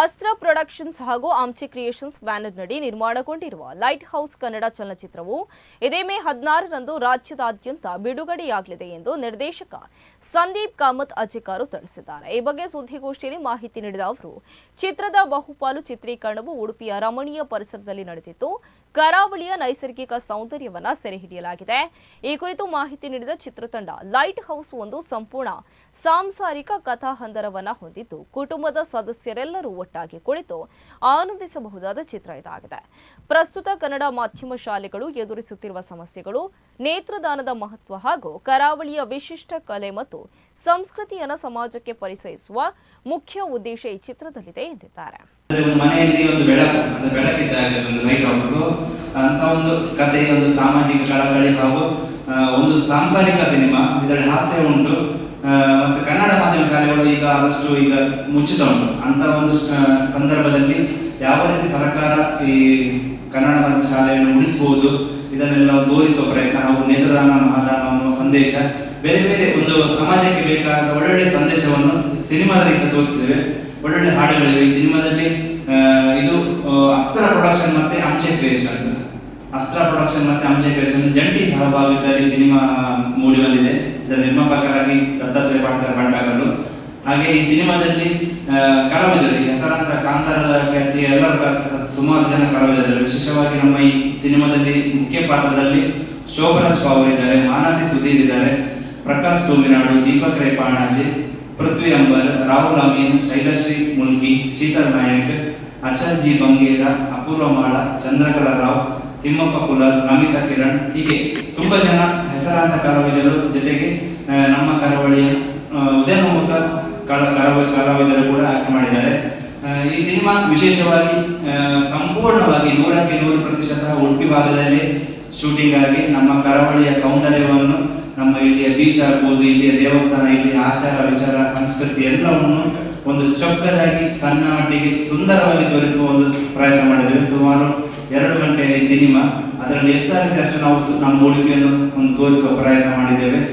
ಅಸ್ತ್ರ ಪ್ರೊಡಕ್ಷನ್ಸ್ ಹಾಗೂ ಆಮ್ಚೆ ಕ್ರಿಯೇಷನ್ಸ್ ಬ್ಯಾನರ್ನಡಿ ನಿರ್ಮಾಣಗೊಂಡಿರುವ ಲೈಟ್ ಹೌಸ್ ಕನ್ನಡ ಚಲನಚಿತ್ರವು ಇದೇ ಮೇ ಹದಿನಾರರಂದು ರಾಜ್ಯದಾದ್ಯಂತ ಬಿಡುಗಡೆಯಾಗಲಿದೆ ಎಂದು ನಿರ್ದೇಶಕ ಸಂದೀಪ್ ಕಾಮತ್ ಅಜಿಕಾರು ತಿಳಿಸಿದ್ದಾರೆ. ಈ ಬಗ್ಗೆ ಸುದ್ದಿಗೋಷ್ಠಿಯಲ್ಲಿ ಮಾಹಿತಿ ನೀಡಿದ ಅವರು, ಚಿತ್ರದ ಬಹುಪಾಲು ಚಿತ್ರೀಕರಣವು ಉಡುಪಿಯ ರಮಣೀಯ ಪರಿಸರದಲ್ಲಿ ನಡೆದಿದ್ದು ಕರಾವಳಿಯ ನೈಸರ್ಗಿಕ ಸೌಂದರ್ಯವನ್ನ ಸೆರೆ ಹಿಡಿಯಲಾಗಿದೆ ಈ ಕುರಿತು ಮಾಹಿತಿ ನೀಡಿದ ಚಿತ್ರತಂಡ ಲೈಟ್ ಹೌಸ್ ಒಂದು ಸಂಪೂರ್ಣ ಸಾಂಸಾರಿಕ ಕಥಾಹಂದರವನ್ನ ಹೊಂದಿದ್ದು, ಕುಟುಂಬದ ಸದಸ್ಯರೆಲ್ಲರೂ ಒಟ್ಟಾಗಿ ಕುಳಿತು ಆನಂದಿಸಬಹುದಾದ ಚಿತ್ರ ಇದಾಗಿದೆ. ಪ್ರಸ್ತುತ ಕನ್ನಡ ಮಾಧ್ಯಮ ಶಾಲೆಗಳು ಎದುರಿಸುತ್ತಿರುವ ಸಮಸ್ಯೆಗಳು ನೇತ್ರದಾನದ ಮಹತ್ವ ಹಾಗೂ ಕರಾವಳಿಯ ವಿಶಿಷ್ಟ ಕಲೆ ಮತ್ತು ಸಂಸ್ಕೃತಿಯನ್ನು ಸಮಾಜಕ್ಕೆ ಪರಿಚಯಿಸುವ ಮುಖ್ಯ ಉದ್ದೇಶ ಈ ಚಿತ್ರದಲ್ಲಿದೆ ಎಂದಿದ್ದಾರೆ. ಮನೆಯಲ್ಲಿ ಒಂದು ಬೆಳಕು, ಅಂದ್ರೆ ಬೆಳಕಿದ್ದಾಗ ಒಂದು ಲೈಟ್ ಹೌಸ್ ಅಂತ ಒಂದು ಕತೆ, ಒಂದು ಸಾಮಾಜಿಕ ಕಳಕಳಿ ಹಾಗೂ ಒಂದು ಸಾಂಸಾರಿಕ ಸಿನಿಮಾ. ಇದರಲ್ಲಿ ಹಾಸ್ಯ ಉಂಟು. ಮತ್ತು ಕನ್ನಡ ಮಾಧ್ಯಮ ಶಾಲೆಗಳು ಈಗ ಆದಷ್ಟು ಈಗ ಮುಚ್ಚುತ್ತಾ ಉಂಟು. ಅಂತ ಒಂದು ಸಂದರ್ಭದಲ್ಲಿ ಯಾವ ರೀತಿ ಸರ್ಕಾರ ಈ ಕನ್ನಡ ಮಾಧ್ಯಮ ಶಾಲೆಯನ್ನು ಉಳಿಸಬಹುದು ಇದನ್ನೆಲ್ಲ ತೋರಿಸುವ ಪ್ರಯತ್ನ ಹಾಗೂ ನೇತ್ರದಾನ ಮಹಾದಾನ ಅನ್ನುವ ಸಂದೇಶ. ಬೇರೆ ಬೇರೆ ಒಂದು ಸಮಾಜಕ್ಕೆ ಬೇಕಾದ ಒಳ್ಳೊಳ್ಳೆ ಸಂದೇಶವನ್ನು ಸಿನಿಮಾದ ರೀತಿ ತೋರಿಸಿದ್ದೇವೆ. ಒಳ್ಳೊಳ್ಳೆ ಹಾಡುಗಳಿವೆ. ಈ ಸಿನಿಮಾದಲ್ಲಿ ಇದು ಅಸ್ತ್ರ ಪ್ರೊಡಕ್ಷನ್ ಮತ್ತೆ ಅಂಚೆ ಕ್ರಿಯೇಷನ್ಸ್ ಅಸ್ತ್ರ ಪ್ರೊಡಕ್ಷನ್ ಮತ್ತೆ ಅಂಚೆ ಕ್ರಿಯೇಷನ್ ಜಂಟಿ ಸಹಭಾಗಿತ್ವದಲ್ಲಿ ಸಿನಿಮಾ ಮೂಡಿ ಬಂದಿದೆ. ಇದರ ನಿರ್ಮಾಪಕರಾಗಿ ದತ್ತಾತ್ರೇಯ ಪಾಟಕರ್ ಬಂಡಾಗಲು ಹಾಗೆ ಈ ಸಿನಿಮಾದಲ್ಲಿ ಕಲಾವಿದರು ಹೆಸರಾಂತ ಕಾಂತಾರದ ಖ್ಯಾತಿ ಎಲ್ಲರ ಸುಮಾರು ಜನ ಕಲಾವಿದರು ವಿಶೇಷವಾಗಿ ನಮ್ಮ ಈ ಸಿನಿಮಾದಲ್ಲಿ ಮುಖ್ಯ ಪಾತ್ರದಲ್ಲಿ ಶೋಭರಾಜ್ ಪಾವರ್ ಇದ್ದಾರೆ, ಮಾನಸಿ ಸುಧೀರ್ ಇದ್ದಾರೆ, ಪ್ರಕಾಶ್ ತೂಮಿನಾಡು ದೀಪಕ್ ರೈ ಪಾಣಾಜಿ, ಪೃಥ್ವಿ ಅಂಬರ್, ರಾಹುಲ್ ಅಮೀನ್, ಶೈಲಶ್ರೀ ಮುಲ್ಕಿ ಶೀತಲ್ ನಾಯಕ್, ಅಚಲ್ ಜಿ ಬಂಗೇರ, ಅಪೂರ್ವ ಮಾಳ, ಚಂದ್ರಕಲಾ ರಾವ್, ತಿಮ್ಮಪ್ಪ ಕುಲರ್ ನಮಿತಾ ಕಿರಣ್ ಹೀಗೆ ತುಂಬ ಜನ ಹೆಸರಾಂತ ಕಲಾವಿದರು. ಜೊತೆಗೆ ನಮ್ಮ ಕರಾವಳಿಯ ಉದಯೋನ್ಮುಖ ಕಲ ಕಲಾವಿ ಕಲಾವಿದರು ಕೂಡ ಆಕ್ಟ್ ಮಾಡಿದ್ದಾರೆ. ಈ ಸಿನಿಮಾ ವಿಶೇಷವಾಗಿ ನೂರು ಪ್ರತಿಶತ ಉಡುಪಿ ಭಾಗದಲ್ಲಿ ಶೂಟಿಂಗ್ ಆಗಿ ನಮ್ಮ ಕರಾವಳಿಯ ಸೌಂದರ್ಯವನ್ನು ನಮ್ಮ ಇಲ್ಲಿಯ ಬೀಚ್ ಆಗ್ಬೋದು, ಇಲ್ಲಿಯ ದೇವಸ್ಥಾನ, ಇಲ್ಲಿಯ ಆಚಾರ ವಿಚಾರ, ಸಂಸ್ಕೃತಿ ಎಲ್ಲವನ್ನು ಒಂದು ಚೊಕ್ಕದಾಗಿ, ಸಣ್ಣ ಮಟ್ಟಿಗೆ ಸುಂದರವಾಗಿ ತೋರಿಸುವ ಒಂದು ಪ್ರಯತ್ನ ಮಾಡಿದ್ದೇವೆ. ಸುಮಾರು ಎರಡು ಗಂಟೆಯ ಸಿನಿಮಾ. ಅದರಲ್ಲಿ ಎಷ್ಟಾಗುತ್ತೆ ಅಷ್ಟು ನಾವು ನಮ್ಮ ಉಡುಪಿಯನ್ನು ಒಂದು ತೋರಿಸುವ ಪ್ರಯತ್ನ ಮಾಡಿದ್ದೇವೆ.